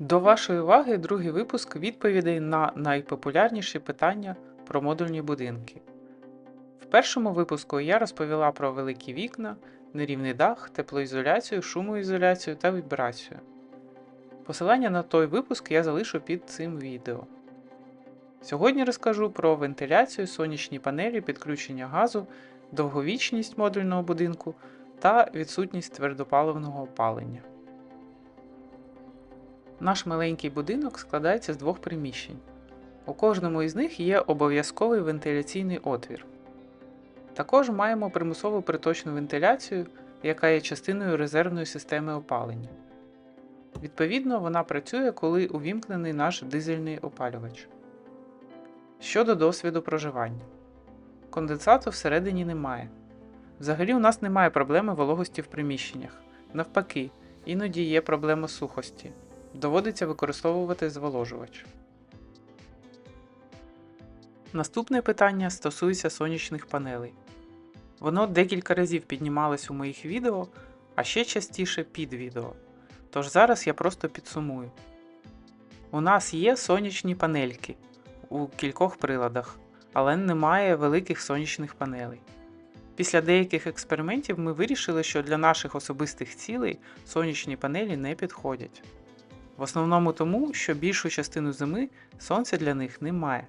До вашої уваги другий випуск відповідей на найпопулярніші питання про модульні будинки. В першому випуску я розповіла про великі вікна, нерівний дах, теплоізоляцію, шумоізоляцію та вібрацію. Посилання на той випуск я залишу під цим відео. Сьогодні розкажу про вентиляцію, сонячні панелі, підключення газу, довговічність модульного будинку та відсутність твердопаливного опалення. Наш маленький будинок складається з двох приміщень. У кожному із них є обов'язковий вентиляційний отвір. Також маємо примусову приточну вентиляцію, яка є частиною резервної системи опалення. Відповідно, вона працює, коли увімкнений наш дизельний опалювач. Щодо досвіду проживання. Конденсату всередині немає. Взагалі у нас немає проблеми вологості в приміщеннях. Навпаки, іноді є проблема сухості. Доводиться використовувати зволожувач. Наступне питання стосується сонячних панелей. Воно декілька разів піднімалось у моїх відео, а ще частіше під відео. Тож зараз я просто підсумую. У нас є сонячні панельки у кількох приладах, але немає великих сонячних панелей. Після деяких експериментів ми вирішили, що для наших особистих цілей сонячні панелі не підходять. В основному тому, що більшу частину зими сонця для них немає.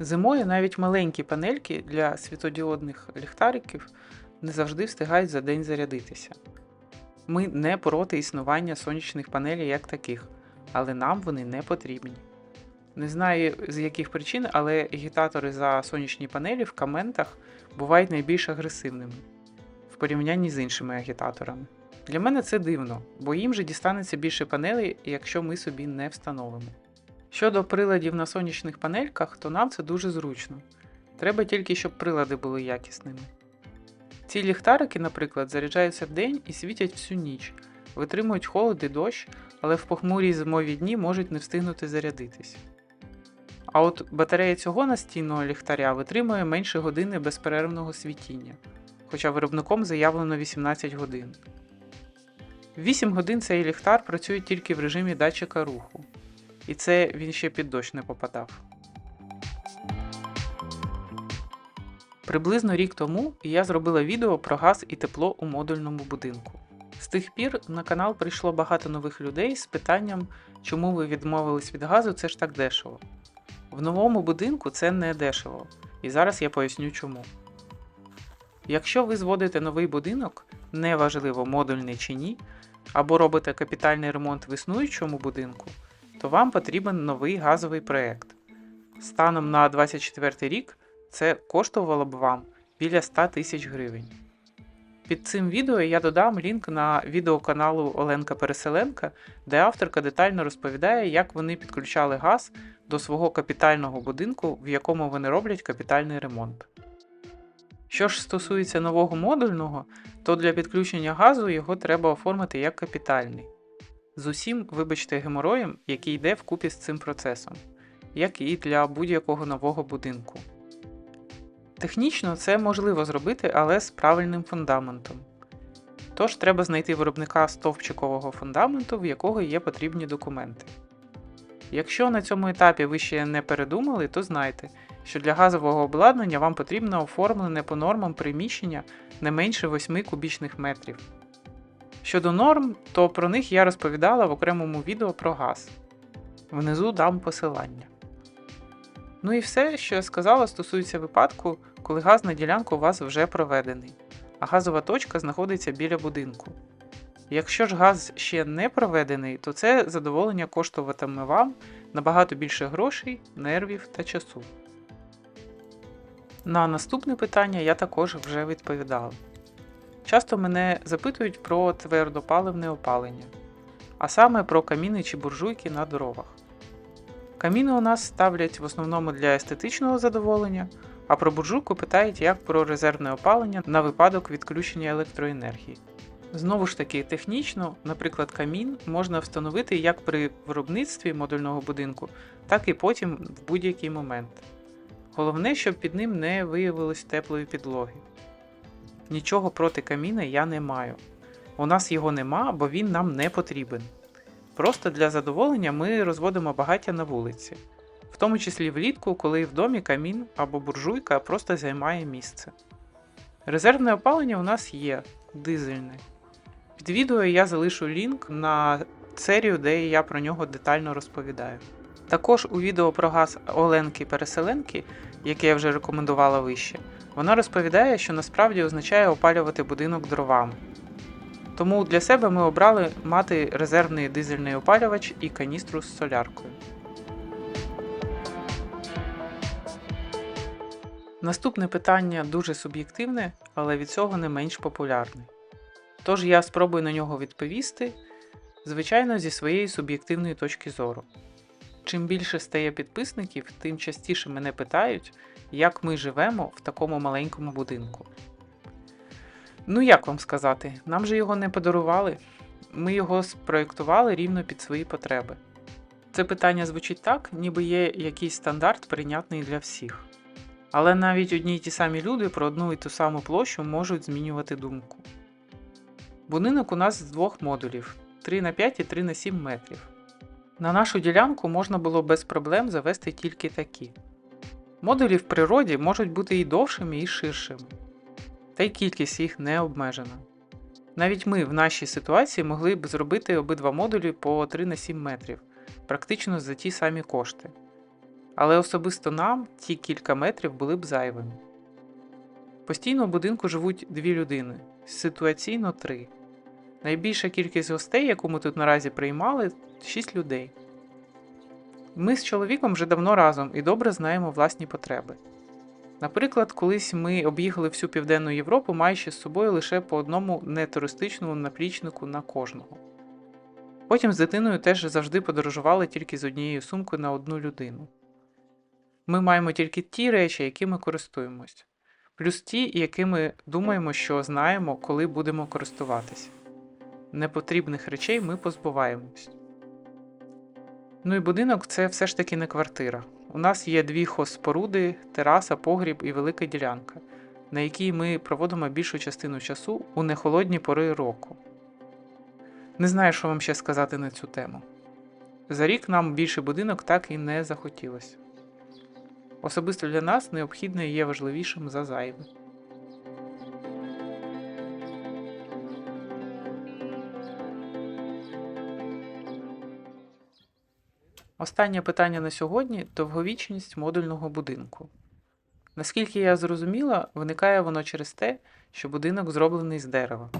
Зимою навіть маленькі панельки для світодіодних ліхтариків не завжди встигають за день зарядитися. Ми не проти існування сонячних панелей як таких, але нам вони не потрібні. Не знаю з яких причин, але агітатори за сонячні панелі в коментах бувають найбільш агресивними в порівнянні з іншими агітаторами. Для мене це дивно, бо їм же дістанеться більше панелей, якщо ми собі не встановимо. Щодо приладів на сонячних панельках, то нам це дуже зручно. Треба тільки, щоб прилади були якісними. Ці ліхтарики, наприклад, заряджаються вдень і світять всю ніч, витримують холод і дощ, але в похмурі зимові дні можуть не встигнути зарядитись. А от батарея цього настінного ліхтаря витримує менше години безперервного світіння, хоча виробником заявлено 18 годин. 8 годин цей ліхтар працює тільки в режимі датчика руху, і це він ще під дощ не попадав. Приблизно рік тому я зробила відео про газ і тепло у модульному будинку. З тих пір на канал прийшло багато нових людей з питанням, чому ви відмовились від газу, це ж так дешево. В новому будинку це не дешево, і зараз я поясню чому. Якщо ви зводите новий будинок, неважливо модульний чи ні, або робите капітальний ремонт в існуючому будинку, то вам потрібен новий газовий проєкт. Станом на 2024 рік це коштувало б вам біля 100 тисяч гривень. Під цим відео я додам лінк на відео каналу Оленка Переселенка, де авторка детально розповідає, як вони підключали газ до свого капітального будинку, в якому вони роблять капітальний ремонт. Що ж стосується нового модульного, то для підключення газу його треба оформити як капітальний. З усім, вибачте, геморроєм, який йде вкупі з цим процесом, як і для будь-якого нового будинку. Технічно це можливо зробити, але з правильним фундаментом. Тож треба знайти виробника стовпчикового фундаменту, в якого є потрібні документи. Якщо на цьому етапі ви ще не передумали, то знайте, що для газового обладнання вам потрібно оформлене по нормам приміщення не менше 8 кубічних метрів. Щодо норм, то про них я розповідала в окремому відео про газ. Внизу дам посилання. Ну і все, що я сказала, стосується випадку, коли газ на ділянку у вас вже проведений, а газова точка знаходиться біля будинку. Якщо ж газ ще не проведений, то це задоволення коштуватиме вам набагато більше грошей, нервів та часу. На наступне питання я також вже відповідав. Часто мене запитують про твердопаливне опалення, а саме про каміни чи буржуйки на дровах. Каміни у нас ставлять в основному для естетичного задоволення, а про буржуйку питають як про резервне опалення на випадок відключення електроенергії. Знову ж таки, технічно, наприклад, камін можна встановити як при виробництві модульного будинку, так і потім в будь-який момент. Головне, щоб під ним не виявилось теплої підлоги. Нічого проти каміна я не маю. У нас його нема, бо він нам не потрібен. Просто для задоволення ми розводимо багаття на вулиці, в тому числі влітку, коли в домі камін або буржуйка просто займає місце. Резервне опалення у нас є дизельне. Під відео я залишу лінк на серію, де я про нього детально розповідаю. Також у відео про газ Оленки Переселенки, яке я вже рекомендувала вище, вона розповідає, що насправді означає опалювати будинок дровами. Тому для себе ми обрали мати резервний дизельний опалювач і каністру з соляркою. Наступне питання дуже суб'єктивне, але від цього не менш популярне. Тож я спробую на нього відповісти, звичайно, зі своєї суб'єктивної точки зору. Чим більше стає підписників, тим частіше мене питають, як ми живемо в такому маленькому будинку. Ну, як вам сказати, нам же його не подарували, ми його спроєктували рівно під свої потреби. Це питання звучить так, ніби є якийсь стандарт прийнятний для всіх. Але навіть одні й ті самі люди про одну і ту саму площу можуть змінювати думку. Будинок у нас з двох модулів 3 на 5 і 3 на 7 метрів. На нашу ділянку можна було без проблем завести тільки такі. Модулі в природі можуть бути і довшими, і ширшими, та й кількість їх не обмежена. Навіть ми в нашій ситуації могли б зробити обидва модулі по 3 на 7 метрів, практично за ті самі кошти. Але особисто нам ті кілька метрів були б зайвими. Постійно в будинку живуть дві людини, ситуаційно три. Найбільша кількість гостей, яку ми тут наразі приймали, 6 людей. Ми з чоловіком вже давно разом і добре знаємо власні потреби. Наприклад, колись ми об'їхали всю Південну Європу, маючи з собою лише по одному нетуристичному наплічнику на кожного. Потім з дитиною теж завжди подорожували тільки з однією сумкою на одну людину. Ми маємо тільки ті речі, якими користуємось, плюс ті, якими думаємо, що знаємо, коли будемо користуватись. Непотрібних речей ми позбуваємось. Ну і будинок це все ж таки не квартира. У нас є дві хозспоруди, тераса, погріб і велика ділянка, на якій ми проводимо більшу частину часу у нехолодні пори року. Не знаю, що вам ще сказати на цю тему. За рік нам більше будинок так і не захотілося. Особисто для нас необхідне є важливішим за зайве. Останнє питання на сьогодні довговічність модульного будинку. Наскільки я зрозуміла, виникає воно через те, що будинок зроблений з дерева.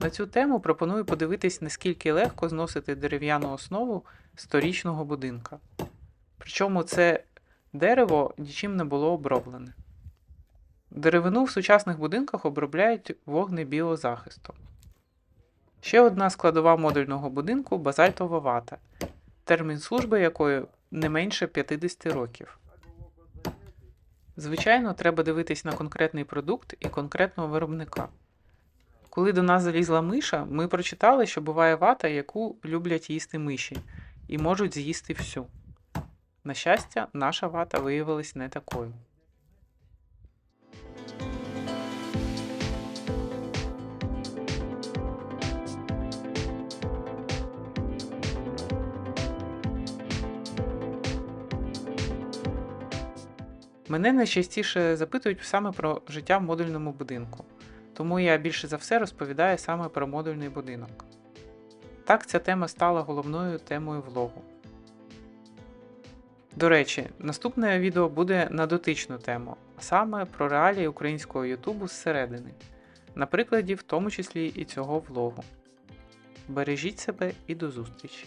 На цю тему пропоную подивитись, наскільки легко зносити дерев'яну основу сторічного будинка. Причому це дерево нічим не було оброблене. Деревину в сучасних будинках обробляють вогнебіозахистом. Ще одна складова модульного будинку базальтова вата, термін служби якої не менше 50 років. Звичайно, треба дивитись на конкретний продукт і конкретного виробника. Коли до нас залізла миша, ми прочитали, що буває вата, яку люблять їсти миші, і можуть з'їсти всю. На щастя, наша вата виявилась не такою. Мене найчастіше запитують саме про життя в модульному будинку, тому я більше за все розповідаю саме про модульний будинок. Так ця тема стала головною темою влогу. До речі, наступне відео буде на дотичну тему, а саме про реалії українського Ютубу зсередини, на прикладі в тому числі і цього влогу. Бережіть себе і до зустрічі!